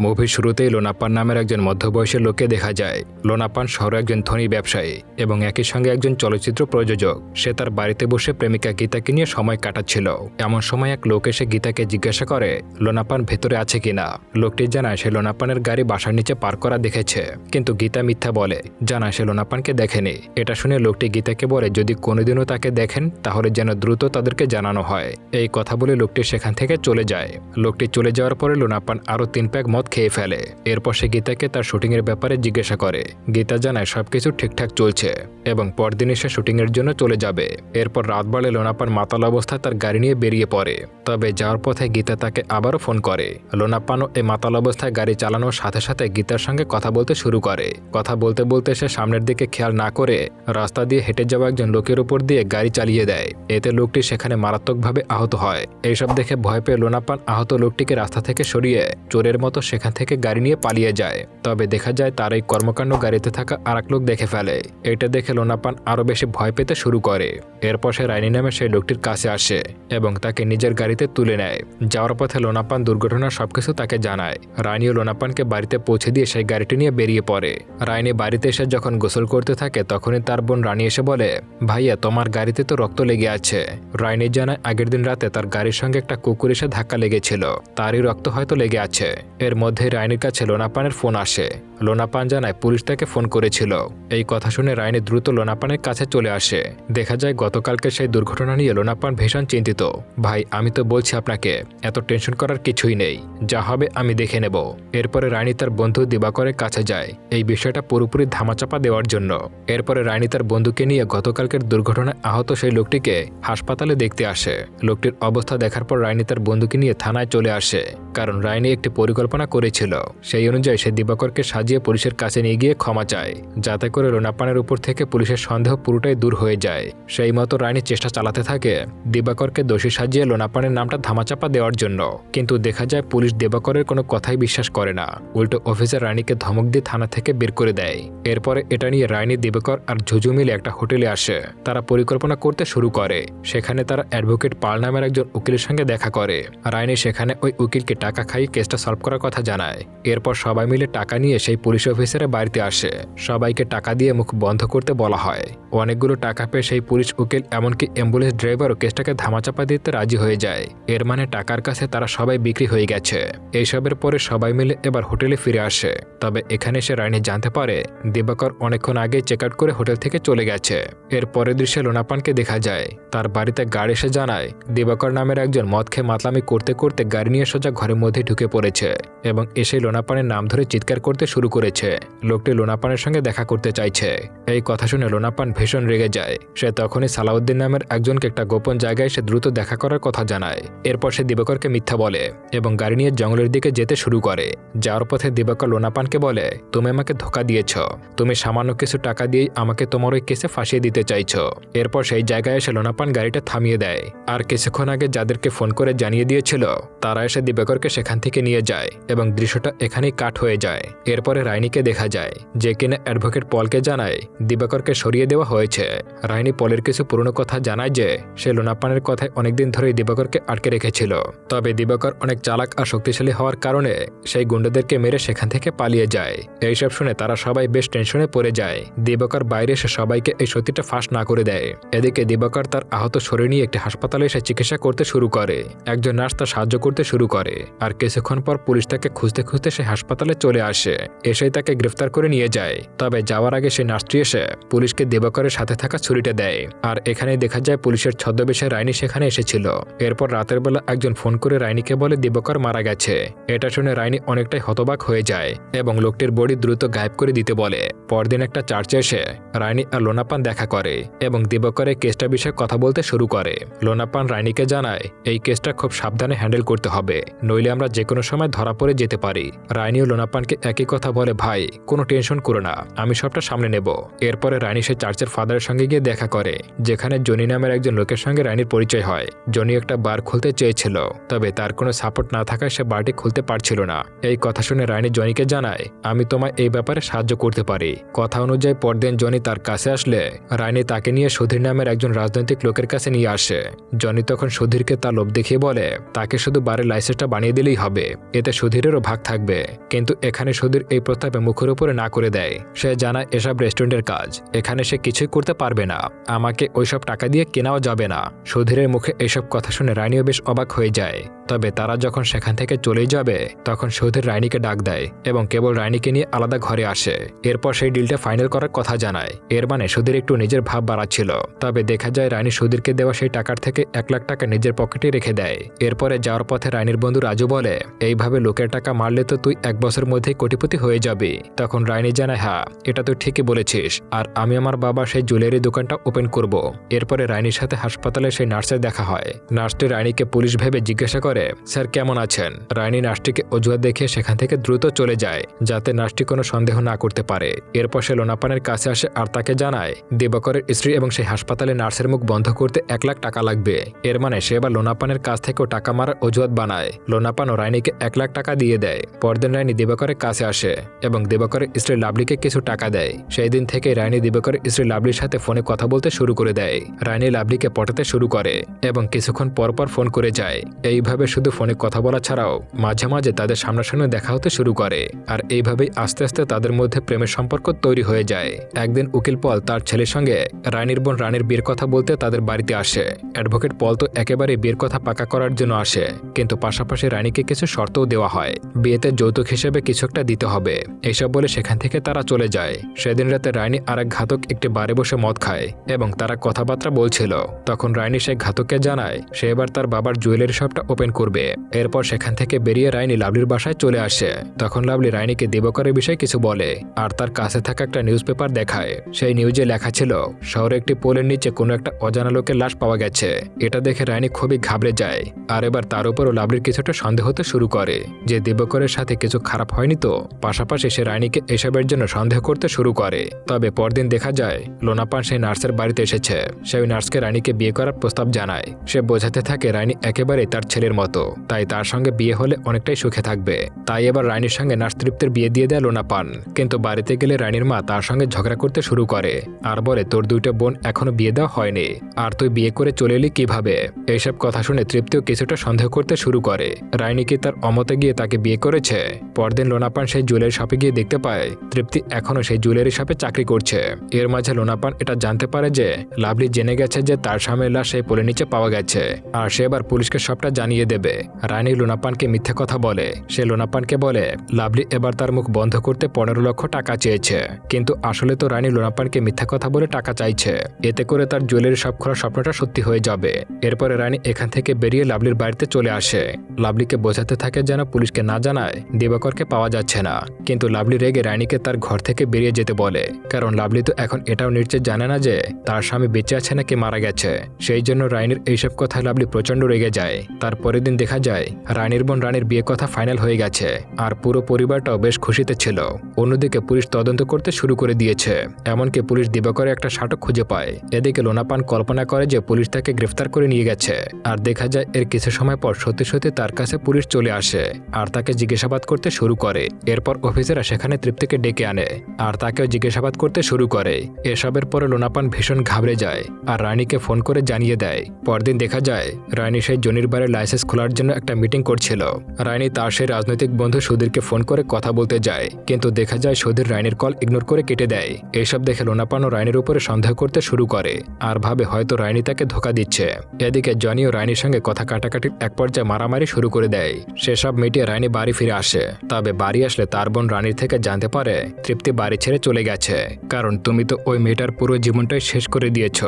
মুভির শুরুতেই লোনাপান নামের একজন মধ্যবয়সী লোককে দেখা যায়। লোনাপান শহরে একজন ধনী ব্যবসায়ী এবং একই সঙ্গে একজন চলচ্চিত্র প্রযোজক। সে তার বাড়িতে বসে প্রেমিকা গীতাকে নিয়ে সময় কাটাচ্ছিল। এমন সময় এক লোক এসে গীতাকে জিজ্ঞাসা করে লোনাপান ভেতরে আছে কিনা লোকটি জানায়, সে লোনাপানের গাড়ি বাসার নিচে পার করা দেখেছে। কিন্তু গীতা মিথ্যা বলে। জানায়, সে লোনাপানকে দেখেনি। এটা শুনে লোকটি গীতাকে বলে, যদি কোনোদিনও তাকে দেখেন, তাহলে যেন দ্রুত তাদেরকে জানানো হয়। এই কথা বলে লোকটি সেখান থেকে চলে যায়। লোকটি চলে যাওয়ার পরে লোনাপান আরও তিন প্যাক মদ খেয়ে ফেলে। এরপর সে গীতাকে তার শুটিংয়ের ব্যাপারে জিজ্ঞাসা করে। গীতা জানায়, সবকিছু ঠিকঠাক চলছে এবং পরদিনই সে শুটিংয়ের জন্য চলে যাবে। এরপর রাত বাড়ে লোনাপান মাতাল অবস্থায় তার গাড়ি নিয়ে বেরিয়ে পড়ে। তবে যাওয়ার পথে গীতা তাকে আবারও ফোন করে। লোনাপানও এই মাতাল অবস্থায় গাড়ি চালানোর সাথে সাথে গীতার সঙ্গে কথা বলতে শুরু করে। কথা বলতে বলতে সে সামনের দিকে খেয়াল না করে রাস্তা দিয়ে হেঁটে যাওয়া একজন লোকের উপর দিয়ে গাড়ি চালিয়ে দেয়। এতে লোকটি সেখানে মারাত্মকভাবে আহত হয়। এইসব দেখে ভয় পেয়ে লোনাপান আহত লোকটিকে রাস্তা থেকে সরিয়ে চোরের মতো সেখান থেকে গাড়ি নিয়ে পালিয়ে যায়। তবে দেখা যায় তার এই কর্মকাণ্ড গাড়িতে থাকা আর লোক দেখে ফেলে। এটা দেখে লোনাপান আরও বেশি ভয় পেতে শুরু করে। এরপর সে রাইনি নামে সেই লোকটির কাছে আসে এবং তাকে নিজের গাড়িতে তুলে নেয়। যাওয়ার পথে লোনাপান দুর্ঘটনার সবকিছু তাকে জানায়। রানী ও লোনাপানকে বাড়িতে পৌঁছে দিয়ে সেই গাড়িটি নিয়ে বেরিয়ে পড়ে। রাইনি বাড়িতে এসে যখন গোসল করতে থাকে, তখনই তার বোন রানী এসে বলে, ভাইয়া, তোমার গাড়িতে তো রক্ত লেগে আছে। রাইনি জানায় আগের দিন রাতে তার গাড়ির সঙ্গে একটা কুকুর এসে ধাক্কা লেগেছিল। তারই রক্ত হয়তো লেগে আছে। এর মধ্যে ছিল না লোনাপানের ফোন আসে। লোনাপান জানায় পুলিশ তাকে ফোন করেছিল। এই কথা শুনে রাইনি দ্রুত লোনাপানের কাছে চলে আসে। দেখা যায় গতকালকে সেই দুর্ঘটনা নিয়ে লোনাপান ভীষণ চিন্তিত। ভাই, আমি তো বলছি আপনাকে, এত টেনশন করার কিছুই নেই। যা হবে আমি দেখে নেব। এরপরে রানী তার বন্ধু দিবাকরের কাছে যায় এই বিষয়টা পুরোপুরি ধামাচাপা দেওয়ার জন্য। এরপরে রানী তার বন্ধুকে নিয়ে গতকালকের দুর্ঘটনায় আহত সেই লোকটিকে হাসপাতালে দেখতে আসে। লোকটির অবস্থা দেখার পর রানী তার বন্ধুকে নিয়ে থানায় চলে আসে। কারণ রানী একটি পরিকল্পনা করেছিল। সেই অনুযায়ী সে দিবাকরকে সাজিয়ে পুলিশের কাছে নিয়ে গিয়ে ক্ষমা চায়, যাতে করে লোনাপানের উপর থেকে পুলিশের সন্দেহ পুরোটাই দূর হয়ে যায়। সেই মতো রানী চেষ্টা চালাতে থাকে দিবাকরকে দোষী সাজিয়ে লোনাপানের নামটা ধামাচাপা দেওয়ার জন্য। কিন্তু দেখা যায় পুলিশ দেবাকরের কোনো কথাই বিশ্বাস করে না। উল্টো অফিসার রানীকে ধমক দিয়ে থানা থেকে বের করে দেয়। এরপরে এটা নিয়ে রানী, দিবাকর আর ঝুঝু মিলে একটা হোটেলে আসে। তারা পরিকল্পনা করতে শুরু করে। সেখানে তারা অ্যাডভোকেট পাল নামের একজন উকিলের সঙ্গে দেখা করে। রানী সেখানে ওই উকিলকে টাকা খাইয়ে কেসটা সলভ করার কথা জানায়। এরপর সবাই মিলে টাকা নিয়ে সেই পুলিশ অফিসারের বাড়িতে আসে। সবাইকে টাকা দিয়ে মুখ বন্ধ করতে বলা হয়। অনেকগুলো টাকা পেয়ে সেই পুলিশ উকিল এমনকি অ্যাম্বুলেন্স ড্রাইভারও কেসটাকে ধামাচাপা দিতে রাজি হয়ে যায়। এর মানে টাকার কাছে তারা সবাই বিক্রি হয়ে গেছে। এইসবের পরে সবাই মিলে এবার হোটেলে ফিরে আসে। তবে এখানে সে রানী জানতে পারে, দিবাকর অনেকক্ষণ আগে চেক আউট করে হোটেল থেকে চলে গেছে। এর পরের দৃশ্যে লোনাপানকে দেখা যায়। তার বাড়িতে গাড়ি এসে জানায়, দিবাকর নামের একজন মদ খেয়ে মাতলামি করতে করতে গাড়ি নিয়ে সোজা ঘরের মধ্যে ঢুকে পড়েছে এবং এসে লোনাপানের নাম ধরে চিৎকার করতে শুরু করেছে। লোকটি লোনাপানের সঙ্গে দেখা করতে চাইছে। এই কথা শুনে লোনাপান ভীষণ রেগে যায়। সে তখনই সালাউদ্দিন নামের একজনকে একটা গোপন জায়গায় সে দ্রুত দেখা করার কথা জানায়। এরপর সে দিবাকরকে মিথ্যা বলে এবং গাড়ি নিয়ে জঙ্গলের দিকে যেতে শুরু করে। যাওয়ার পথে দিবাকর লোনাপানকে বলে, তুমি আমাকে ধোকা দিয়েছ। তুমি সামান্য কিছু টাকা দিয়ে আমাকে তোমার ওই কেসে ফাঁসিয়ে দিতে চাইছ। এরপর সেই জায়গায় এসে লোনাপান গাড়িটা থামিয়ে দেয়। আর কিছুক্ষণ আগে যাদেরকে ফোন করে জানিয়ে দিয়েছিল, তারা এসে দিবাকরকে সেখান থেকে নিয়ে যায় এবং দৃশ্যটা এখানেই কাট হয়ে যায়। এরপরে রাইনিকে দেখা যায়, যে কিনা অ্যাডভোকেট পলকে জানায়, দিবাকরকে সরিয়ে দেওয়া হয়েছে। রাইনি পলের কিছু পুরনো কথা জানায় যে, সে লোনাপানের কথায় অনেকদিন ধরেই দিবাকরকে আটকে রেখেছিল। তবে দিবাকর অনেক চালাক আর শক্তিশালী হওয়ার কারণে সেই গুন্ডাদেরকে মেরে সেখান থেকে পালিয়ে যায়। এইসব শুনে তারা সবাই বেশ টেনশনে পড়ে যায়। দিবাকর বাইরে এসে সবাইকে এই সত্যিটা ফাঁস না করে দেয়। এদিকে দিবাকর তার আহত শরীর নিয়ে একটি হাসপাতালে এসে চিকিৎসা করতে শুরু করে। একজন নার্স তার সাহায্য করতে শুরু করে। আর কিছুক্ষণ পর পুলিশ তাকে খুঁজতে খুঁজতে সে হাসপাতালে চলে আসে। এসেই তাকে গ্রেফতার করে নিয়ে যায়। তবে যাওয়ার আগে সে নার্সটি এসে পুলিশকে দিবাকরের সাথে থাকা ছুরিটা দেয়। আর এখানেই দেখা যায় পুলিশের ছদ্মবেশে রাইনি সেখানে এসেছিল। এরপর রাতের বেলা একজন ফোন করে রাইনিকে বলে দিবাকর মারা গেছে। এটা শুনে রাইনি অনেকটাই হতবাক হয়ে যায় এবং লোকটির বডি দ্রুত গায়েব করে দিতে বলে। পরদিন একটা চার্চে এসে রাইনি আর লোনাপান দেখা করে এবং দিবাকরের কেসটা বিষয়ে কথা বলতে শুরু করে। লোনাপান রাইনিকে জানায়, এই কেসটা খুব সাবধানে হ্যান্ডেল করতে হবে, নইলে আমরা যে কোনো সময় ধরা পড়ে যেতে পারি। রাইনি ও লোনাপানকে একই কথা বলে, ভাই, কোনো টেনশন করো না, আমি সবটা সামনে নেব। এরপরে রানী সে চার্চের ফাদারের সঙ্গে গিয়ে দেখা করে, যেখানে জনি নামের একজন লোকের সঙ্গে রানীর পরিচয় হয়। জনি একটা বার খুলতে চেয়েছিল, তবে তার কোনো সাপোর্ট না থাকায় সে বারটি খুলতে পারছিল না। এই কথা শুনে রানী জনিকে জানায়, আমি তোমায় এই ব্যাপারে সাহায্য করতে পারি। কথা অনুযায়ী পরদিন জনি তার কাছে আসলে, রানী তাকে নিয়ে সুধীর নামের একজন রাজনৈতিক লোকের কাছে নিয়ে আসে। জনি তখন সুধীরকে তার লোভ দেখিয়ে বলে, তাকে শুধু বারের লাইসেন্সটা বানিয়ে দিলেই হবে, এতে সুধীরেরও ভাগ থাকবে। কিন্তু এখানে সুধীর এই প্রস্তাবে মুখের উপরে না করে দেয়। সে জানায় এসব রেস্টুরেন্টের কাজ। এখানে সে কিছুই করতে পারবে না। আমাকে ওইসব টাকা দিয়ে কেনাও যাবে না। সুধীরের মুখে এসব কথা শুনে রানীও বেশ অবাক হয়ে যায়। তবে তারা যখন সেখান থেকে চলেই যাবে, তখন সুধীর রানীকে ডাক দেয় এবং কেবল রানীকে নিয়ে আলাদা ঘরে আসে। এরপর সেই ডিলটা ফাইনাল করার কথা জানায়। এর মানে সুধীর একটু নিজের ভাব বাড়াচ্ছিল। তবে দেখা যায় রানী সুধীরকে দেওয়া সেই টাকার থেকে এক লাখ টাকা নিজের পকেটে রেখে দেয়। এরপরে যাওয়ার পথে রানীর বন্ধু রাজু বলে, এইভাবে লোকের টাকা মারলে তো তুই এক বছর মধ্যেই কোটিপতি হয়ে যাবি। তখন রানী জানায় হ্যাঁ এটা তুই ঠিকই বলেছিস। আর আমি আমার বাবা সেই জুয়েলারি দোকানটা ওপেন করব। এরপরে রানীর সাথে হাসপাতালে সেই নার্সের দেখা হয়। নার্সটি রানীকে পুলিশ ভেবে জিজ্ঞাসা করে স্যার, কেমন আছেন? রানী নার্সটিকে অজুহাত দেখিয়ে সেখান থেকে দ্রুত চলে যায়, যাতে নার্সটি কোনো সন্দেহ না করতে পারে। এরপর সে লোনাপানের কাছে আসে আর তাকে জানায়, দিবাকরের স্ত্রী এবং সেই হাসপাতালে নার্সের মুখ বন্ধ করতে এক লাখ টাকা লাগবে। এর মানে সে এবার লোনাপানের কাছ থেকেও টাকা মারার অজুহাত বানায়। লোনাপান ও রানীকে এক লাখ টাকা দিয়ে দেয়। পরদিন রানী দিবাকরের কাছে আসে এবং দিবাকরের স্ত্রী লাভলিকে কিছু টাকা দেয়। সেই দিন থেকে রানী দিবাকরের স্ত্রী লাভলির সাথে ফোনে কথা বলতে শুরু করে দেয়। রানী লাভলিকে পটাতে শুরু করে এবং কিছুক্ষণ পরপর ফোন করে যায়। এইভাবে শুধু ফোনে কথা বলা ছাড়াও মাঝে মাঝে তাদের সামনাসামনি দেখা হতে শুরু করে। আর এইভাবেই আস্তে আস্তে তাদের মধ্যে প্রেমের সম্পর্ক তৈরি হয়ে যায়। একদিন উকিল পল তার ছেলের সঙ্গে রানীর বোন রানীর বিয়ের কথা বলতে তাদের বাড়িতে আসে। অ্যাডভোকেট পল তো একেবারে বিয়ের কথা পাকা করার জন্য আসে। কিন্তু পাশাপাশি রানীকে কিছু শর্তও দেওয়া হয়। বিয়েতে যৌতুক হিসেবে কিছু একটা দিতে হবে। এইসব বলে সেখান থেকে তারা চলে যায়। সেদিন রাতে রানী আর এক ঘাতক একটি বারে বসে মদ খায় এবং তারা কথাবার্তা বলছিল। তখন রানী সেই ঘাতককে জানায়, সে এবার তার বাবার জুয়েলারি শপটা ওপেন করবে। এরপর সেখান থেকে বেরিয়ে রানী লাভলির বাসায় চলে আসে। তখন লাভলি রানীকে দিবকরের বিষয়ে কিছু বলে, আর তার কাছে থাকা একটা নিউজ পেপার দেখায়। সেই নিউজে লেখা ছিল, শহরে একটি পোলের নিচে কোনো একটা অজানা লোকের লাশ পাওয়া গেছে। এটা দেখে রানী খুবই ঘাবড়ে যায়। আর এবার তার উপরও লাভলির কিছুটা সন্দেহ হতে শুরু করে। যে দিবকরের সাথে কিছু খারাপ হয়নি তো? পাশাপাশি সে রানীকে এসবের জন্য সন্দেহ করতে শুরু করে। তবে পরদিন দেখা যায়, লোনাপান সেই নার্সের বাড়িতে এসেছে। সে ওই নার্সকে রানীকে বিয়ে করার প্রস্তাব জানায়। সে বোঝাতে থাকে রানী একেবারে তার ছেলের মতো। তাই তার সঙ্গে বিয়ে হলে অনেকটাই সুখে থাকবে। তাই এবার রানীর সঙ্গে নার্স তৃপ্তির বিয়ে দিয়ে দেয় লোনা পান। কিন্তু বাড়িতে গেলে রানীর মা তার সঙ্গে ঝগড়া করতে শুরু করে। আর বলে, তোর দুইটা বোন এখনও বিয়ে দেওয়া হয়নি। আর তুই বিয়ে করে চলে এলি কীভাবে? এইসব কথা শুনে তৃপ্তিও কিছুটা সন্দেহ করতে শুরু করে। রানী কি তার অমতে গিয়ে তাকে বিয়ে করেছে? পরদিন লোনাপান সেই জুয়েলারি শপে গিয়ে দেখতে পায়, তৃপ্তি এখনও সেই জুয়েলারি শপে চাকরি করছে। এর মাঝে লোনাপান এটা জানতে পারে যে, লাভলি জেনে গেছে যে তার স্বামীর লাশ সেই পোলের নিচে পাওয়া গেছে। আর সে এবার পুলিশকে সবটা জানিয়ে দেবে। রানী লোনাপানকে মিথ্যে কথা বলে। সে লোনাপানকে বলে, লাভলি এবার তার মুখ বন্ধ করতে পনেরো লক্ষ টাকা চেয়েছে। কিন্তু আসলে তো রানী লোনাপানকে মিথ্যা কথা বলে টাকা চাইছে। এতে করে তার জুয়েলারি সব খোলা স্বপ্নটা সত্যি হয়ে যাবে। এরপরে রানী এখান থেকে বেরিয়ে লাভলির বাড়িতে চলে আসে। লাভলিকে বোঝাতে থাকে যেন পুলিশকে না জানায়, দিবাকরকে পাওয়া যাচ্ছে না। কিন্তু লাভলি রেগে রানীকে তার ঘর থেকে বেরিয়ে যেতে বলে। কারণ লাভলি তো এখন এটাও নিশ্চয় জানে না যে, তার স্বামী বেঁচে আছে নাকি মারা গেছে। সেই জন্য রানীর এইসব কথা লাভলি প্রচণ্ড রেগে যায়। তার পরের দিন দেখা যায়, রানীর বোন রানীর বিয়ে কথা ফাইনাল হয়ে গেছে, আর পুরো পরিবারটাও বেশ খুশিতে ছিল। অন্যদিকে পুলিশ তদন্ত করতে শুরু করে দিয়েছে, এমনকি পুলিশ দিবাকরে একটা সাটক খুঁজে পায়। এদিকে লোনাপান কল্পনা করে যে পুলিশ তাকে গ্রেফতার করে নিয়ে গেছে, আর দেখা যায় এর কিছু সময় পর সত্যি সত্যি তার কাছে পুলিশ চলে আসে, আর তাকে জিজ্ঞাসাবাদ করতে শুরু করে। এরপর অফিসাররা সেখানে তৃপ্তিকে ডেকে আনে, আর তাকেও জিজ্ঞাসাবাদ করতে শুরু করে। এসবের পরে লোনাপান ভীষণ ঘাবড়ে যায়, আর রানীকে ফোন করে জানিয়ে দেয়। পরদিন দেখা যায়, রানী সেই জনির বারের লাইসেন্স খোলার জন্য একটা মিটিং করছিল। রানী তার সেই রাজনৈতিক বন্ধু সুধীরকে ফোন করে কথা বলতে যায়, কিন্তু দেখা যায় সুধীর রানীর কল ইগনোর করে কেটে দেয়। এসব দেখে লোনাপানো ও রানীর উপরে সন্দেহ করতে শুরু করে, আর ভাবে হয়তো রানী তাকে ধোকা দিচ্ছে। এদিকে জনি ও রানীর সঙ্গে কথা কাটাকাটির এক পর্যায়ে মারামারি শুরু করে দেয়। সেসব মিটিয়ে রানী বাড়ি ফিরে আসে, তবে বাড়ি আসলে তার বোন রানীর থেকে জানতে পারে, তৃপ্তি বাড়ি ছেড়ে চলে গেছে। কারণ তুমি তো ওই মেয়েটার পুরো জীবনটাই শেষ করে দিয়েছ,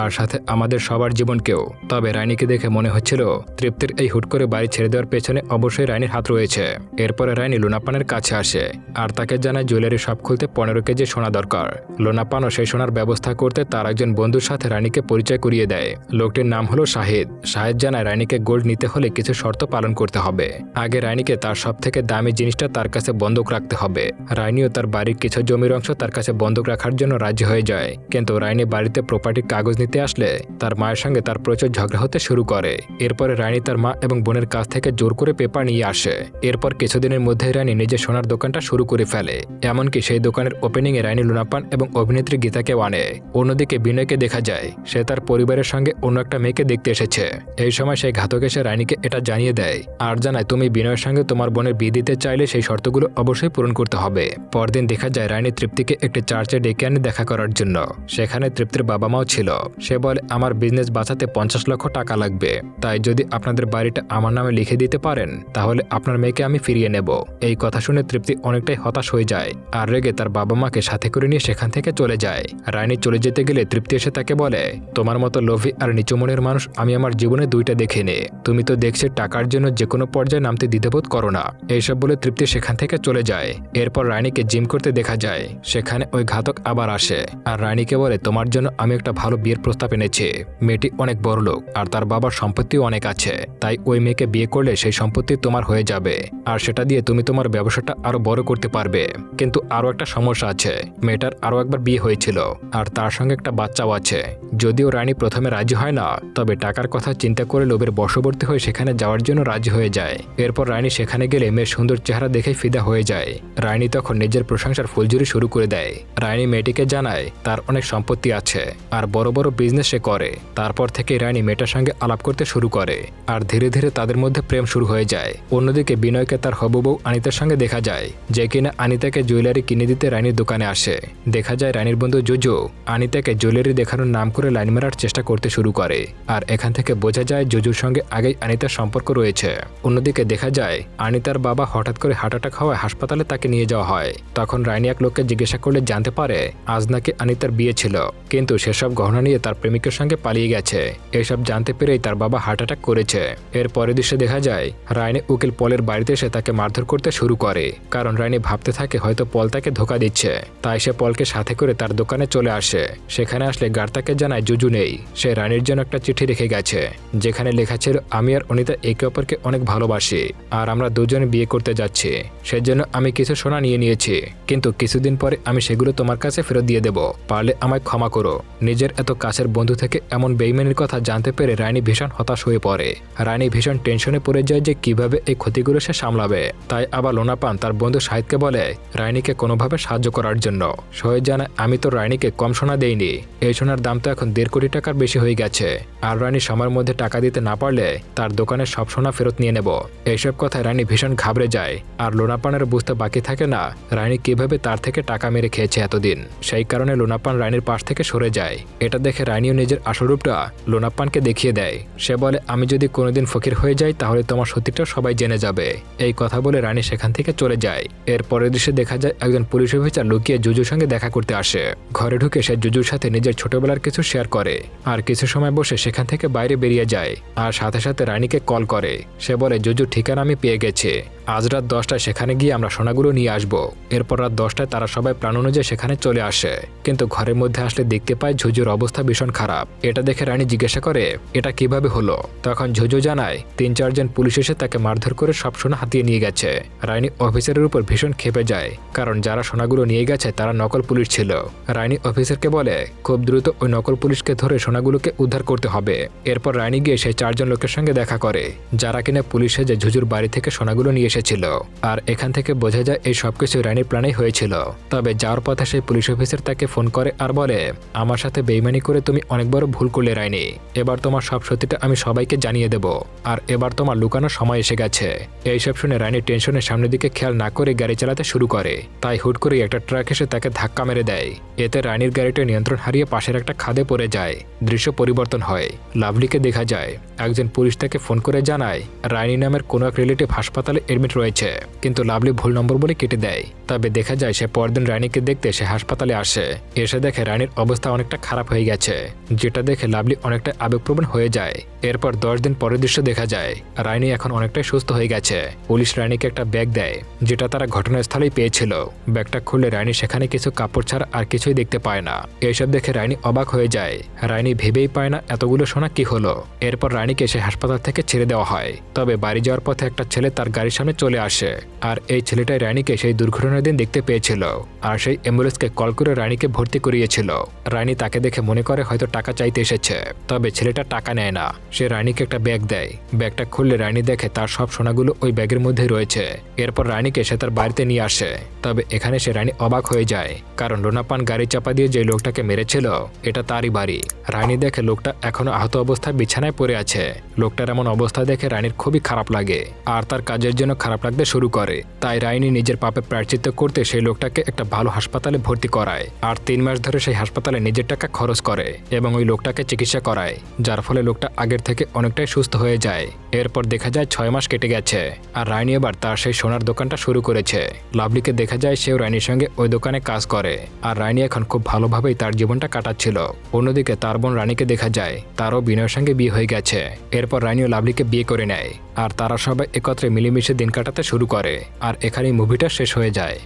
আর সাথে আমাদের সবার জীবনকেও তবে রানীকে দেখে মনে হচ্ছিল, তৃপ্তির এই হুট করে বাড়ি ছেড়ে দেওয়ার পেছনে অবশ্যই রানীর হাত রয়েছে। এরপরে রানী লোনাপানের কাছে আসে, আর তাকে জানায় জুয়েলারি সব খুলতে পনেরো কেজি সোনা দরকার। লোনাপানও সেই সোনার ব্যবস্থা করতে তার একজন বন্ধুর সাথে রানীকে পরিচয় করিয়ে দেয়। লোকটির নাম হলো শাহিদ। শাহেদ জানায় রানীকে গোল্ড নিতে হলে কিছু শর্ত পালন করতে হবে। আগে রানীকে তার সব থেকে দামি জিনিসটা তার কাছে বন্ধক রাখতে হবে। রানীও তার বাড়ির কিছু জমির অংশ তার কাছে বন্ধক রাখার জন্য রাজি হয়ে যায়। কিন্তু রানী বাড়িতে প্রপার্টির কাগজ নিতে আসলে তার মায়ের সঙ্গে তার প্রচুর ঝগড়া হতে শুরু করে। এরপরে রানী তার মা এবং বোনের কাছ থেকে জোর করে পেপার নিয়ে আসে। এরপর কিছুদিনের মধ্যে রানী নিজের সোনার দোকানটা শুরু করে ফেলে। এমনকি সেই দোকানের ওপেনিংয়ে রানী লুনাপান এবং অভিনেত্রী গীতাকেও আনে। অন্যদিকে বিনয়কে দেখা যায়, সে তার পরিবারের সঙ্গে অন্য একটা মেয়েকে দেখতে এসেছে। এই সময় সেই ঘাতক এসে রানীকে এটা জানিয়ে দেয়, আর জানায় তুমি বিনয়ের সঙ্গে তোমার বোনের বিয়ে দিতে চাইলে সেই শর্তগুলো অবশ্যই পূরণ করতে হবে। পরদিন দেখা যায় রানী তৃপ্তিকে একটি চার্চে ডেকে আনে দেখা করার জন্য। সেখানে তৃপ্তির বাবা মাও ছিল। সে বলে, আমার বিজনেস বাঁচাতে পঞ্চাশ লক্ষ টাকা লাগবে। তাই যদি আপনাদের বাড়িটা আমার নামে লিখে দিতে পারেন, তাহলে আপনার মেয়েকে আমি ফিরিয়ে নেব। এই কথা শুনে তৃপ্তি অনেকটাই হতাশ হয়ে যায় আর রেগে তার বাবা মাকে সাথে করে নিয়ে সেখান থেকে চলে যায়। রানী চলে যেতে গেলে তৃপ্তি এসে তাকে বলে, তোমার মতো লোভী আর নিচু মনের মানুষ আমি আমার জীবনে দুইটা দেখিনি তুমি তো দেখছি টাকার জন্য যে কোনো পর্যায়ে নামতে দ্বিধাবোধ করো না। এইসব বলে তৃপ্তি সেখান থেকে চলে যায়। এরপর রানীকে জিম করতে দেখা যায়। সেখানে ওই ঘাতক আবার আসে আর রানীকে বলে, তোমার জন্য আমি একটা ভালো বিয়ের প্রস্তাব এনেছি। মেয়েটি অনেক বড় লোক আর তার বাবার সম্পত্তিও অনেক আছে। তাই ওই মেয়েকে বিয়ে করলে সেই সম্পত্তি তোমার হয়ে যাবে। আর সেটা দিয়ে তুমি তোমার ব্যবসাটা আরও বড় করতে পারবে। কিন্তু আরও একটা সমস্যা আছে। মেয়েটার আরও একবার বিয়ে হয়েছিল। আর তার সঙ্গে একটা বাচ্চাও আছে। যদিও রানী প্রথমে রাজি হয় না, তবে টাকার কথা চিন্তা করে লোভের বশবর্তী হয়ে সেখানে যাওয়ার জন্য রাজি হয়ে যায়। এরপর রানী সেখানে গেলে মেয়ের সুন্দর চেহারা দেখে ফিদা হয়ে যায়। রানী তখন নিজের প্রশংসার ফুলঝুরি শুরু করে দেয়। রানী মেয়েটিকে জানায়, তার অনেক সম্পত্তি আছে। আর বড় বড় বিজনেস সে করে। তারপর থেকে রানী মেয়েটার সঙ্গে আলাপ করতে শুরু করে। আর ধীরে ধীরে ধীরে তাদের মধ্যে প্রেম শুরু হয়ে যায়। অন্যদিকে বিনয়কে তার হবু বউ আনিতার সঙ্গে দেখা যায়, যে কিনা আনিতাকে জুয়েলারি কিনে দিতে রানীর দোকানে আসে। দেখা যায় রানীর বন্ধু জুজু আনিতাকে জুয়েলারি দেখানোর নাম করে লাইন মারার চেষ্টা করতে শুরু করে। আর এখান থেকে বোঝা যায় জুজুর সঙ্গে আগেই আনিতার সম্পর্ক রয়েছে। অন্যদিকে দেখা যায় আনিতার বাবা হঠাৎ করে হার্ট অ্যাটাক হওয়ায় হাসপাতালে তাকে নিয়ে যাওয়া হয়। তখন রানী এক লোককে জিজ্ঞাসা করলে জানতে পারে, আজ নাকি আনিতার বিয়ে ছিল। কিন্তু সেসব গহনা নিয়ে তার প্রেমিকের সঙ্গে পালিয়ে গেছে। এসব জানতে পেরেই তার বাবা হার্ট অ্যাটাক করেছে। এর পরের দৃশ্যে দেখা যায় রানী উকিল পলের বাড়িতে এসে তাকে মারধর করতে শুরু করে, কারণ রানী ভাবতে থাকে হয়তো পল তাকে ধোকা দিচ্ছে। তাই সে পলকে সাথে করে তার দোকানে চলে আসে। সেখানে আসলে গার্তাকে জানায় জুজু নেই। সে রানীর জন্য একটা চিঠি রেখে গেছে, যেখানে লেখা ছিল, আমি আর অনিতা একে অপরকে অনেক ভালোবাসি, আর আমরা দুজনে বিয়ে করতে যাচ্ছি। সেজন্য আমি কিছু সোনা নিয়ে নিয়েছি। কিন্তু কিছুদিন পরে আমি সেগুলো তোমার কাছে ফেরত দিয়ে দেব। পারলে আমায় ক্ষমা করো। নিজের এত কাছের বন্ধু থেকে এমন বেইমানির কথা জানতে পেরে রানী ভীষণ হতাশ হয়ে পড়ে। রানী ভীষণ টেনশনে পড়ে যায় যে কীভাবে এই ক্ষতিগুলো সে সামলাবে। তাই আবার লোনা পান তার বন্ধু সাহিদকে বলে রানীকে কোনোভাবে সাহায্য করার জন্য। সোহেদ জানায়, আমি তো রানীকে কম সোনা দেইনি। এই সোনার দাম তো এখন দেড় কোটি টাকার বেশি হয়ে গেছে। আর রানী সময়ের মধ্যে টাকা দিতে না পারলে তার দোকানের সব সোনা ফেরত নিয়ে নেব। এইসব কথায় রানী ভীষণ ঘাবড়ে যায়। আর লোনাপানের বুঝতে বাকি থাকে না। রানী কীভাবে তার থেকে টাকা মেরে খেয়েছে এতদিন? সেই কারণে লোনাপান রানীর পাশ থেকে সরে যায়। এটা দেখে রানীও নিজের আসরূপটা লোনাপানকে দেখিয়ে দেয়। সে বলে, আমি যদি কোনোদিন ফকির হয়ে যায়, তাহলে তোমার সত্যিটা সবাই জেনে যাবে। এই কথা বলে রানী সেখান থেকে চলে যায়। এর পরের দৃশ্যে দেখা যায়, একজন পুলিশ অফিসার লুকিয়ে জুজুর সঙ্গে দেখা করতে আসে। ঘরে ঢুকে সে জুজুর সাথে নিজের ছোটবেলার কিছু শেয়ার করে। আর কিছু সময় বসে সেখান থেকে বাইরে বেরিয়ে যায়। আর সাথে সাথে রানীকে কল করে। সে বলে, জুজুর ঠিকানা আমি পেয়ে গেছি। আজ রাত দশটায় সেখানে গিয়ে আমরা সোনাগুলো নিয়ে আসব। এরপর রাত দশটায় তারা সবাই প্রাণ অনুযায়ী সেখানে চলে আসে। কিন্তু ঘরের মধ্যে আসলে দেখতে পায় ঝুজুর অবস্থা ভীষণ খারাপ। এটা দেখে রানী জিজ্ঞাসা করে, এটা কীভাবে হলো? তখন ঝুজু জানায়, তিন চারজন পুলিশ এসে তাকে মারধর করে সব সোনা হাতিয়ে নিয়ে গেছে। রানী অফিসারের উপর ভীষণ খেপে যায়, কারণ যারা সোনাগুলো নিয়ে গেছে তারা নকল পুলিশ ছিল। রানী অফিসারকে বলে, খুব দ্রুত ওই নকল পুলিশকে ধরে সোনাগুলোকে উদ্ধার করতে হবে। এরপর রানী গিয়ে সেই চারজন লোকের সঙ্গে দেখা করে, যারা কিনা পুলিশে যে ঝুজুর বাড়ি থেকে সোনাগুলো নিয়ে এসেছিল। আর এখান থেকে বোঝা যায় এই সবকিছু রানীর প্ল্যানেই হয়েছিল। তবে যাওয়ার পথে সেই পুলিশ অফিসার তাকে ফোন করে আর বলে, আমার সাথে বেইমানি করে তুমি অনেক বড় ভুল করলে রানী এবার তোমার সব সত্যিটা আমি সবাইকে জানিয়ে দেব। আর এবার তোমার লুকানোর সময় এসে গেছে। এইসব শুনে রানী টেনশনের সামনের দিকে খেয়াল না করে গাড়ি চালাতে শুরু করে। তাই হুট করে একটা ট্রাক এসে তাকে ধাক্কা মেরে দেয়। এতে রানীর গাড়িটা নিয়ন্ত্রণ হারিয়ে পাশের একটা খাদে পড়ে যায়। দৃশ্য পরিবর্তন হয়। লাভলিকে দেখা যায়। একজন পুলিশ তাকে ফোন করে জানায় রানী নামের কোনো এক রিলেটিভ হাসপাতালে এডমিট লিমিট রয়েছে, কিন্তু লাভলি ভুল নম্বর বলে কেটে দেয়। তবে দেখা যায় সে পরদিন রানীকে দেখতে সে হাসপাতালে আসে। এসে দেখে রানীর অবস্থা অনেকটা খারাপ হয়ে গেছে, যেটা দেখে লাভলি অনেকটা আবেগপ্রবণ হয়ে যায়। এরপর দশ দিন পরের দৃশ্য দেখা যায়, রানী এখন অনেকটাই সুস্থ হয়ে গেছে। পুলিশ রানীকে একটা ব্যাগ দেয়, যেটা তারা ঘটনাস্থলেই পেয়েছিল। ব্যাগটা খুললে রানী সেখানে কিছু কাপড় ছাড়া আর কিছুই দেখতে পায় না। এইসব দেখে রানী অবাক হয়ে যায়। রানী ভেবেই পায় না এতগুলো সোনা কি হলো। এরপর রানীকে সে হাসপাতাল থেকে ছেড়ে দেওয়া হয়। তবে বাড়ি যাওয়ার পথে একটা ছেলে তার গাড়ির সামনে চলে আসে। আর এই ছেলেটাই রানীকে সেই দুর্ঘটনার দিন দেখতে পেয়েছিল। আর সেই অ্যাম্বুলেন্সকে কল করে রানীকে ভর্তি করিয়েছিল। রানী তাকে দেখে মনে করে হয়তো টাকা চাইতে এসেছে। তবে ছেলেটা টাকা নেয় না। সে রানীকে একটা ব্যাগ দেয়। ব্যাগটা খুললে রানী দেখে তার সব সোনাগুলো ওই ব্যাগের মধ্যে রয়েছে। এরপর রানীকে সে তার বাড়িতে নিয়ে আসে। তবে এখানে সে রানী অবাক হয়ে যায়। কারণ লোনাপান গাড়ি চাপা দিয়ে যে লোকটাকে মেরেছিল, এটা তারই বাড়ি। রানী দেখে লোকটা এখনও আহত অবস্থায় বিছানায় পড়ে আছে। লোকটার এমন অবস্থা দেখে রানীর খুবই খারাপ লাগে। আর তার কাজের জন্য খারাপ লাগতে শুরু করে। তাই রাইনি নিজের পাপে প্রায়শ্চিত্ত করতে সেই লোকটাকে একটা ভালো হাসপাতালে ভর্তি করায়। আর তিন মাস ধরে সেই হাসপাতালে নিজের টাকা খরচ করে এবং ওই লোকটাকে চিকিৎসা করায়, যার ফলে লোকটা আগের থেকে অনেকটাই সুস্থ হয়ে যায়। এরপর দেখা যায় ছয় মাস কেটে গেছে আর রাইনি এবার তার সেই সোনার দোকানটা শুরু করেছে। লাভলিকে দেখা যায় সেও রানীর সঙ্গে ওই দোকানে কাজ করে আর রাইনি এখন খুব ভালোভাবেই তার জীবনটা কাটাচ্ছিল। অন্যদিকে তার বোন রানীকে দেখা যায়, তারও বিনয়ের সঙ্গে বিয়ে হয়ে গেছে। এরপর রানীও লাভলিকে বিয়ে করে নেয়। আর তারা সবাই একত্রে মিলেমিশে দিন কাটাতে শুরু করে। আর এখানেই মুভিটা শেষ হয়ে যায়।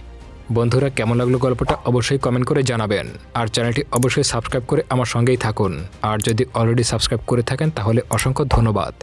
বন্ধুরা, কেমন লাগল গল্পটা অবশ্যই কমেন্ট করে জানাবেন। আর চ্যানেলটি অবশ্যই সাবস্ক্রাইব করে আমার সঙ্গেই থাকুন। আর যদি অলরেডি সাবস্ক্রাইব করে থাকেন, তাহলে অসংখ্য ধন্যবাদ।